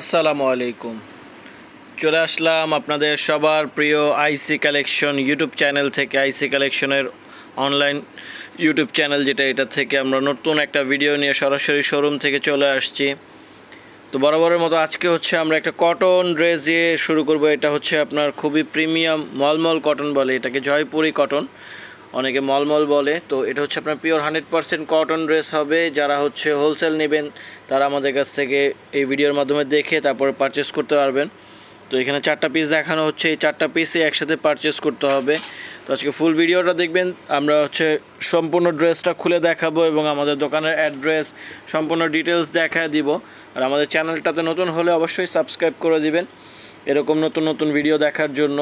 আসসালামু আলাইকুম। চলে আসলাম আপনাদের সবার প্রিয় আইসি কালেকশন ইউটিউব চ্যানেল থেকে। আইসি কালেকশনের অনলাইন ইউটিউব চ্যানেল যেটা, এটা থেকে আমরা নতুন একটা ভিডিও নিয়ে সরাসরি শোরুম থেকে চলে আসছি। তো বরাবরের মতো আজকে হচ্ছে আমরা একটা কটন ড্রেস দিয়ে শুরু করব। এটা হচ্ছে আপনার খুবই প্রিমিয়াম মলমল কটন বলে, এটাকে জয়পুরি কটন অনেকে মলমল বলে, তো এটা হচ্ছে আপনার pure hundred percent cotton dress হবে, যারা হচ্ছে হোলসেল নেবেন, তারা আমাদের কাছ থেকে এই ভিডিওর মাধ্যমে দেখে তারপরে পারচেস করতে পারবেন। তো এখানে চারটা পিস দেখানো হচ্ছে, এই চারটা পিসই একসাথে পারচেস করতে হবে। তো আজকে ফুল ভিডিওটা দেখবেন, আমরা হচ্ছে সম্পূর্ণ ড্রেসটা খুলে দেখাবো এবং আমাদের দোকানের অ্যাড্রেস সম্পূর্ণ ডিটেলস দেখা দিব। আর আমাদের চ্যানেলটাতে নতুন হলে অবশ্যই সাবস্ক্রাইব করে দিবেন, এরকম নতুন নতুন ভিডিও দেখার জন্য।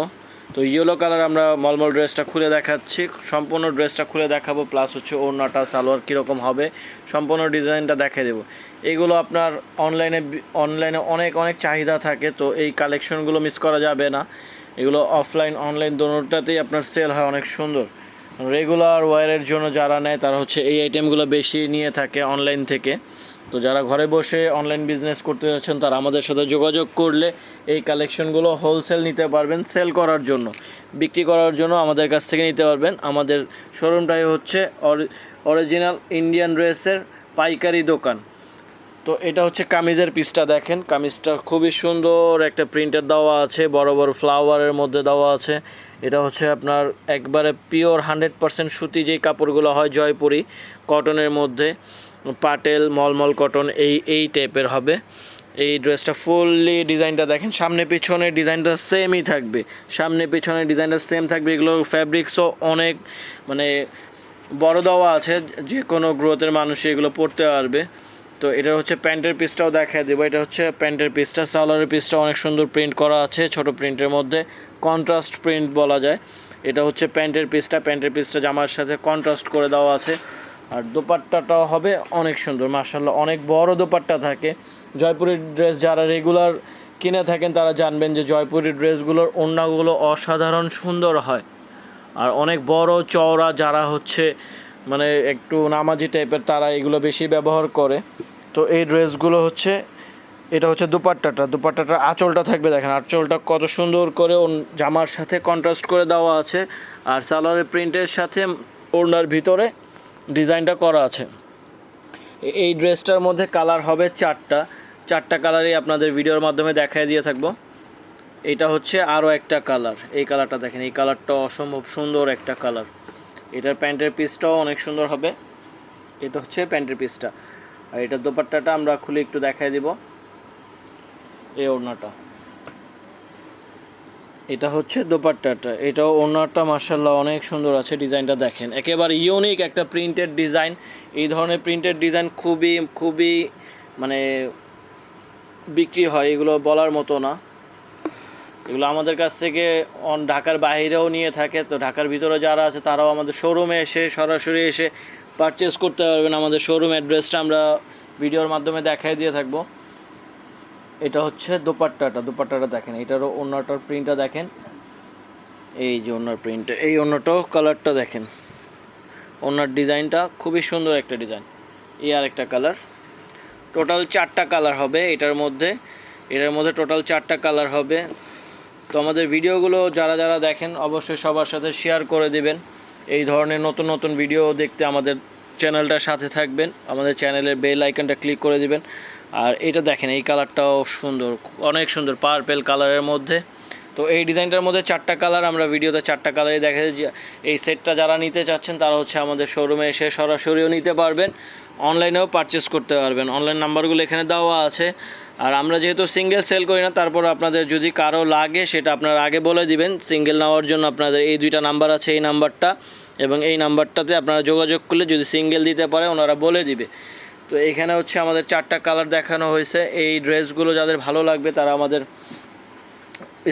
তো ইয়েলো কালার আমরা মলমল ড্রেসটা খুলে দেখাচ্ছি। সম্পূর্ণ ড্রেসটা খুলে দেখাবো প্লাস হচ্ছে ওড়নাটা, সালোয়ার কীরকম হবে, সম্পূর্ণ ডিজাইনটা দেখে দেবো। এগুলো আপনার অনলাইনে অনলাইনে অনেক অনেক চাহিদা থাকে, তো এই কালেকশনগুলো মিস করা যাবে না। এগুলো অফলাইন অনলাইন দোনোটাতেই আপনার সেল হয়, অনেক সুন্দর। রেগুলার ওয়ারের জন্য যারা নেয়, তারা হচ্ছে এই আইটেমগুলো বেশি নিয়ে থাকে অনলাইন থেকে। তো যারা ঘরে বসে অনলাইন বিজনেস করতে যাচ্ছেন, তারা আমাদের সাথে যোগাযোগ করলে এই কালেকশনগুলো হোলসেল নিতে পারবেন সেল করার জন্য। বিক্রি করার জন্য আমাদের কাছ থেকে নিতে পারবেন। আমাদের শোরুমটাই হচ্ছে অরিজিনাল ইন্ডিয়ান ড্রেসের পাইকারি দোকান। তো এটা হচ্ছে কামিজের পিসটা দেখেন। কামিজটা খুবই সুন্দর একটা প্রিন্টের দেওয়া আছে, বড় বড় ফ্লাওয়ারের মধ্যে দেওয়া আছে। এটা হচ্ছে আপনার একবারে পিওর হান্ড্রেড পারসেন্ট সুতি যেই কাপড়গুলো হয় জয়পুরি কটনের মধ্যে। পাটেল, মলমল কটন এই এই টাইপের হবে। এই ড্রেসটা ফুললি ডিজাইনটা দেখেন, সামনে পিছনে ডিজাইনটা সেমই থাকবে। সামনে পিছনে ডিজাইনটা সেম থাকবে, এগুলো ফ্যাব্রিক্সও অনেক মানে বড় দেওয়া আছে যে কোনো গ্রোথের মানুষ এগুলো পরতে পারবে। তো এটা হচ্ছে প্যান্টের পিসটাও দেখা দেবো, এটা হচ্ছে প্যান্টের পিসটা সালোয়ারের পিসটা অনেক সুন্দর প্রিন্ট করা আছে, ছোট প্রিন্টের মধ্যে। কন্ট্রাস্ট প্রিন্ট বলা যায়। এটা হচ্ছে প্যান্টের পিসটা প্যান্টের পিসটা জামার সাথে কন্ট্রাস্ট করে দেওয়া আছে। আর দোপাট্টাটাও হবে অনেক সুন্দর মার্শাল্লাহ অনেক বড় দোপাট্টা থাকে। জয়পুরের ড্রেস যারা রেগুলার কিনে থাকেন, তারা জানবেন যে জয়পুরের ড্রেসগুলোর ওড়নাগুলো অসাধারণ সুন্দর হয়। আর অনেক বড় চওড়া যারা হচ্ছে মানে একটু নামাজি টাইপের, তারা এগুলো বেশি ব্যবহার করে। তো এই ড্রেসগুলো হচ্ছে, এটা হচ্ছে দুপাট্টাটা। দুপাট্টাটার আঁচলটা থাকবে দেখেন, আঁচলটা কত সুন্দর করে জামার সাথে কন্ট্রাস্ট করে দেওয়া আছে। আর সালোয়ারের প্রিন্টের সাথে ওড়নার ভিতরে ডিজাইনটা করা আছে। এই ড্রেসটার মধ্যে কালার হবে চারটা। চারটা কালারই আপনাদের ভিডিওর মাধ্যমে দেখায় দিয়ে থাকব। এটা হচ্ছে আরও একটা কালার। এই কালারটা দেখেন, এই কালারটা অসম্ভব সুন্দর একটা কালার। এটার প্যান্টের পিসটাও অনেক সুন্দর হবে। এটা হচ্ছে প্যান্টের পিসটা। আর এটার দোপাট্টাটা আমরা খুলে একটু দেখায় দিব। এই ওড়নাটা। এটা হচ্ছে দোপাট্টাটা। এটাও ওড়নাটা মার্শাল্লাহ অনেক সুন্দর আছে, ডিজাইনটা দেখেন। একেবারে ইউনিক একটা প্রিন্টেড ডিজাইন এই ধরনের প্রিন্টেড ডিজাইন খুবই খুবই মানে বিক্রি হয়, এগুলো বলার মতো না। এগুলো আমাদের কাছ থেকে অন ঢাকার বাইরেও নিয়ে থাকে। তো ঢাকার ভিতরে যারা আছে, তারাও আমাদের শোরুমে এসে সরাসরি এসে পারচেস করতে পারবেন। আমাদের শোরুম অ্যাড্রেসটা আমরা ভিডিওর মাধ্যমে দেখাই দিয়ে থাকব। এটা হচ্ছে দোপাট্টাটা দোপাট্টাটা দেখেন, এটারও অন্যটার প্রিন্টটা দেখেন। এই যে অন্যার প্রিন্টটা এই অন্যটাও কালারটা দেখেন। অন্যার ডিজাইনটা খুবই সুন্দর একটা ডিজাইন। এই আর একটা কালার টোটাল চারটা কালার হবে এটার মধ্যে। এটার মধ্যে টোটাল চারটা কালার হবে। তো আমাদের ভিডিওগুলো যারা যারা দেখেন, অবশ্যই সবার সাথে শেয়ার করে দিবেন। এই ধরনের নতুন নতুন ভিডিও দেখতে আমাদের চ্যানেলটার সাথে থাকবেন। আমাদের চ্যানেলের বেল আইকনটা ক্লিক করে দিবেন। আর এটা দেখেন, এই কালারটাও সুন্দর, অনেক সুন্দর পার্পেল কালারের মধ্যে। তো এই ডিজাইনটার মধ্যে চারটা কালার আমরা ভিডিওতে চারটা কালারই দেখা যে, এই সেটটা যারা নিতে চাচ্ছেন, তারা হচ্ছে আমাদের শোরুমে এসে সরাসরিও নিতে পারবেন। অনলাইনেও পারচেস করতে পারবেন। অনলাইন নাম্বারগুলো এখানে দেওয়া আছে। আর আমরা যেহেতু সিঙ্গেল সেল করি না, তারপর আপনাদের যদি কারও লাগে, সেটা আপনারা আগে বলে দিবেন। সিঙ্গেল নেওয়ার জন্য আপনাদের এই দুইটা নাম্বার আছে, এই নাম্বারটা এবং এই নাম্বারটাতে আপনারা যোগাযোগ করলে যদি সিঙ্গেল দিতে পারে, ওনারা বলে দিবে। তো এখানে হচ্ছে আমাদের চারটা কালার দেখানো হয়েছে। এই ড্রেসগুলো যাদের ভালো লাগবে, তারা আমাদের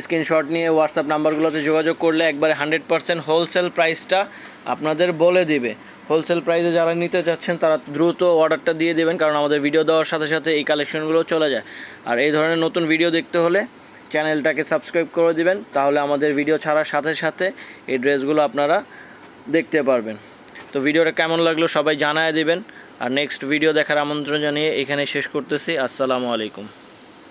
স্ক্রিনশট নিয়ে হোয়াটসঅ্যাপ নাম্বারগুলোতে যোগাযোগ করলে একবারে হান্ড্রেড পার্সেন্ট হোলসেল প্রাইসটা আপনাদের বলে দিবে। হোলসেল প্রাইসে যারা নিতে চাচ্ছেন তারা দ্রুত অর্ডারটা দিয়ে দেবেন, কারণ আমাদের ভিডিও দেওয়ার সাথে সাথে এই কালেকশনগুলো চলে যায়। আর এই ধরনের নতুন ভিডিও দেখতে হলে চ্যানেলটাকে সাবস্ক্রাইব করে দিবেন, তাহলে আমাদের ভিডিও ছাড়ার সাথে সাথে এই ড্রেসগুলো আপনারা দেখতে পারবেন। তো ভিডিওটা কেমন লাগল সবাই জানায় দিবেন। আর নেক্সট ভিডিও দেখার আমন্ত্রণ জানিয়ে এখানে শেষ করতেছি। আসসালামু আলাইকুম।